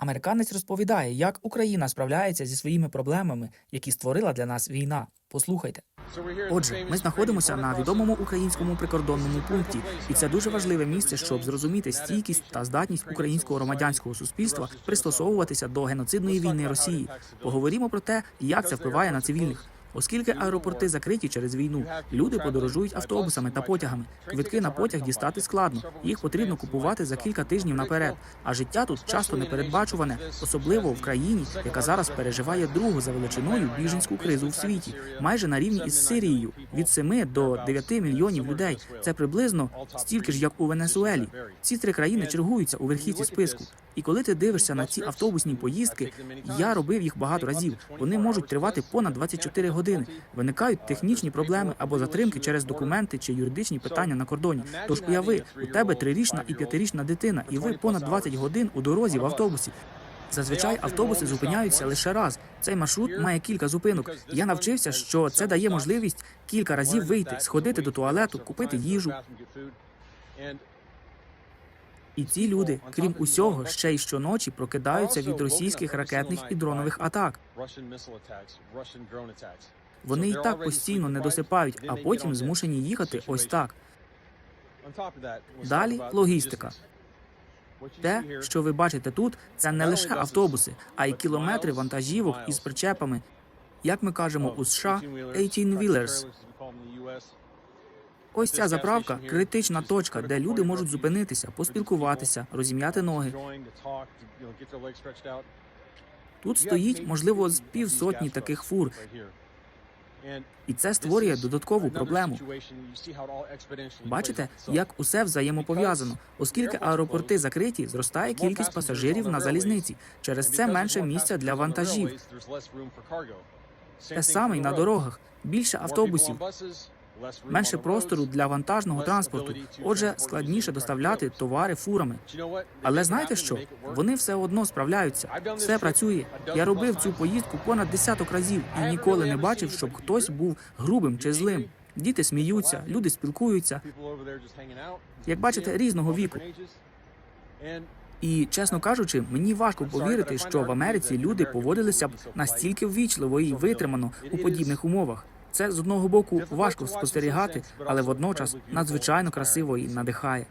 Американець розповідає, як Україна справляється зі своїми проблемами, які створила для нас війна. Послухайте. Отже, ми знаходимося на відомому українському прикордонному пункті, і це дуже важливе місце, щоб зрозуміти стійкість та здатність українського громадянського суспільства пристосовуватися до геноцидної війни Росії. Поговоримо про те, як це впливає на цивільних. Оскільки аеропорти закриті через війну, люди подорожують автобусами та потягами. Квитки на потяг дістати складно. Їх потрібно купувати за кілька тижнів наперед. А життя тут часто непередбачуване, особливо в країні, яка зараз переживає другу за величиною біженську кризу в світі, майже на рівні із Сирією від 7 до 9 мільйонів людей. Це приблизно стільки ж, як у Венесуелі. Ці три країни чергуються у верхівці списку. І коли ти дивишся на ці автобусні поїздки, я робив їх багато разів. Вони можуть тривати понад 24 години. Виникають технічні проблеми або затримки через документи чи юридичні питання на кордоні. Тож уяви, у тебе трирічна і п'ятирічна дитина, і ви понад 20 годин у дорозі в автобусі. Зазвичай автобуси зупиняються лише раз. Цей маршрут має кілька зупинок. Я навчився, що це дає можливість кілька разів вийти, сходити до туалету, купити їжу. І ці люди, крім усього, ще й щоночі прокидаються від російських ракетних і дронових атак. Вони і так постійно не досипають, а потім змушені їхати ось так. Далі логістика. Те, що ви бачите тут, це не лише автобуси, а й кілометри вантажівок із причепами. Як ми кажемо у США, 18-wheelers. Ось ця заправка критична точка, де люди можуть зупинитися, поспілкуватися, розім'яти ноги. Тут стоїть, можливо, з півсотні таких фур, і це створює додаткову проблему. Бачите, як усе взаємопов'язано, оскільки аеропорти закриті, зростає кількість пасажирів на залізниці. Через це менше місця для вантажів. Те саме й на дорогах. Більше автобусів, менше простору для вантажного транспорту. Отже, складніше доставляти товари фурами. Але знаєте що? Вони все одно справляються. Все працює. Я робив цю поїздку понад десяток разів і ніколи не бачив, щоб хтось був грубим чи злим. Діти сміються, люди спілкуються. Як бачите, різного віку. І чесно кажучи, мені важко повірити, що в Америці люди поводилися б настільки ввічливо і витримано у подібних умовах. Це з одного боку важко спостерігати, але водночас надзвичайно красиво і надихає.